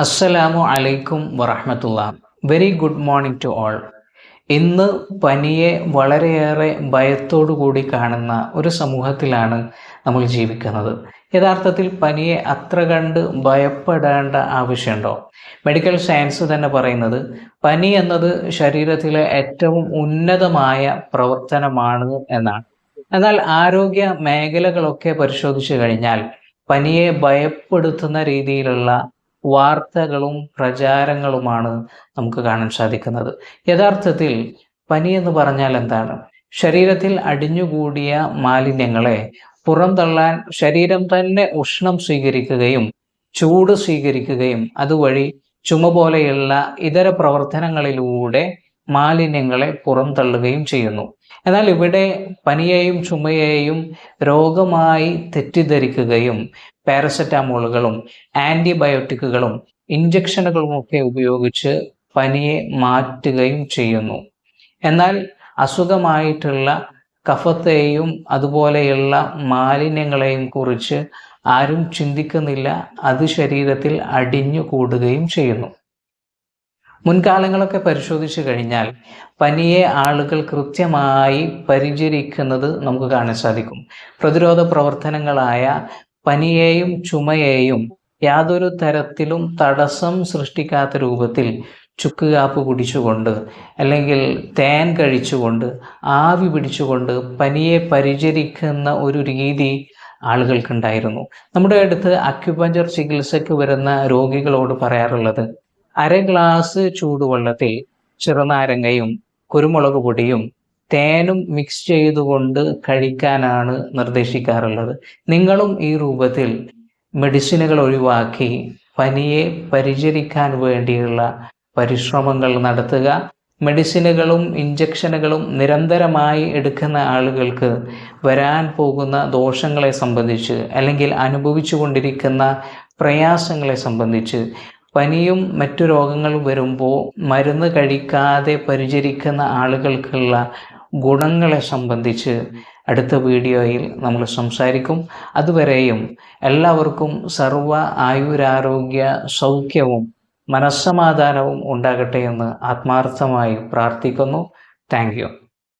അസ്സലാമു അലൈക്കും വറഹമത്തുള്ള. Very good morning to all ഇന്ന് പനിയെ വളരെയേറെ ഭയത്തോടു കൂടി കാണുന്ന ഒരു സമൂഹത്തിലാണ് നമ്മൾ ജീവിക്കുന്നത്. യഥാർത്ഥത്തിൽ പനിയെ അത്ര കണ്ട് ഭയപ്പെടേണ്ട ആവശ്യമുണ്ടോ? മെഡിക്കൽ സയൻസ് തന്നെ പറയുന്നത് പനി എന്നത് ശരീരത്തിലെ ഏറ്റവും ഉന്നതമായ പ്രവർത്തനമാണ് എന്നാണ്. എന്നാൽ ആരോഗ്യ മേഖലകളൊക്കെ പരിശോധിച്ചു കഴിഞ്ഞാൽ പനിയെ ഭയപ്പെടുത്തുന്ന രീതിയിലുള്ള വാർത്തകളും പ്രചാരങ്ങളുമാണ് നമുക്ക് കാണാൻ സാധിക്കുന്നത്. യഥാർത്ഥത്തിൽ പനി എന്ന് പറഞ്ഞാൽ എന്താണ്? ശരീരത്തിൽ അടിഞ്ഞുകൂടിയ മാലിന്യങ്ങളെ പുറന്തള്ളാൻ ശരീരം തന്നെ ഉഷ്ണം സ്വീകരിക്കുകയും ചൂട് സ്വീകരിക്കുകയും അതുവഴി ചുമ പോലെയുള്ള ഇതര പ്രവർത്തനങ്ങളിലൂടെ മാലിന്യങ്ങളെ പുറന്തള്ളുകയും ചെയ്യുന്നു. എന്നാൽ ഇവിടെ പനിയെയും ചുമയെയും രോഗമായി തെറ്റിദ്ധരിക്കുകയും പാരസെറ്റാമോളുകളും ആന്റിബയോട്ടിക്കുകളും ഇഞ്ചക്ഷനുകളും ഒക്കെ ഉപയോഗിച്ച് പനിയെ മാറ്റുകയും ചെയ്യുന്നു. എന്നാൽ അസുഖമായിട്ടുള്ള കഫത്തെയും അതുപോലെയുള്ള മാലിന്യങ്ങളെയും കുറിച്ച് ആരും ചിന്തിക്കുന്നില്ല. അത് ശരീരത്തിൽ അടിഞ്ഞു കൂടുകയും ചെയ്യുന്നു. മുൻകാലങ്ങളൊക്കെ പരിശോധിച്ചു കഴിഞ്ഞാൽ പനിയെ ആളുകൾ കൃത്യമായി പരിചരിക്കുന്നത് നമുക്ക് കാണാൻ സാധിക്കും. പ്രതിരോധ പ്രവർത്തനങ്ങളായ പനിയെയും ചുമയെയും യാതൊരു തരത്തിലും തടസ്സം സൃഷ്ടിക്കാത്ത രൂപത്തിൽ ചുക്ക് കാപ്പ് കുടിച്ചുകൊണ്ട് അല്ലെങ്കിൽ തേൻ കഴിച്ചുകൊണ്ട് ആവി പിടിച്ചുകൊണ്ട് പനിയെ പരിചരിക്കുന്ന ഒരു രീതി ആളുകൾക്കുണ്ടായിരുന്നു. നമ്മുടെ അടുത്ത് അക്യുപഞ്ചർ ചികിത്സയ്ക്ക് വരുന്ന രോഗികളോട് പറയാറുള്ളത് അര ഗ്ലാസ് ചൂടുവെള്ളത്തിൽ ചെറുനാരങ്ങയും കുരുമുളക് പൊടിയും തേനും മിക്സ് ചെയ്തുകൊണ്ട് കഴിക്കാനാണ് നിർദ്ദേശിക്കാറുള്ളത്. നിങ്ങളും ഈ രൂപത്തിൽ മെഡിസിനുകൾ ഒഴിവാക്കി പനിയെ പരിചരിക്കാൻ വേണ്ടിയുള്ള പരിശ്രമങ്ങൾ നടത്തുക. മെഡിസിനുകളും ഇഞ്ചക്ഷനുകളും നിരന്തരമായി എടുക്കുന്ന ആളുകൾക്ക് വരാൻ പോകുന്ന ദോഷങ്ങളെ സംബന്ധിച്ച് അല്ലെങ്കിൽ അനുഭവിച്ചു കൊണ്ടിരിക്കുന്ന പ്രയാസങ്ങളെ സംബന്ധിച്ച് പനിയും മറ്റു രോഗങ്ങളും വരുമ്പോൾ മരുന്ന് കഴിക്കാതെ പരിചരിക്കുന്ന ആളുകൾക്കുള്ള ഗുണങ്ങളെ സംബന്ധിച്ച് അടുത്ത വീഡിയോയിൽ നമ്മൾ സംസാരിക്കും. അതുവരെയും എല്ലാവർക്കും സർവ ആയുരാരോഗ്യ സൗഖ്യവും മനസ്സമാധാനവും ഉണ്ടാകട്ടെ എന്ന് ആത്മാർത്ഥമായി പ്രാർത്ഥിക്കുന്നു. താങ്ക്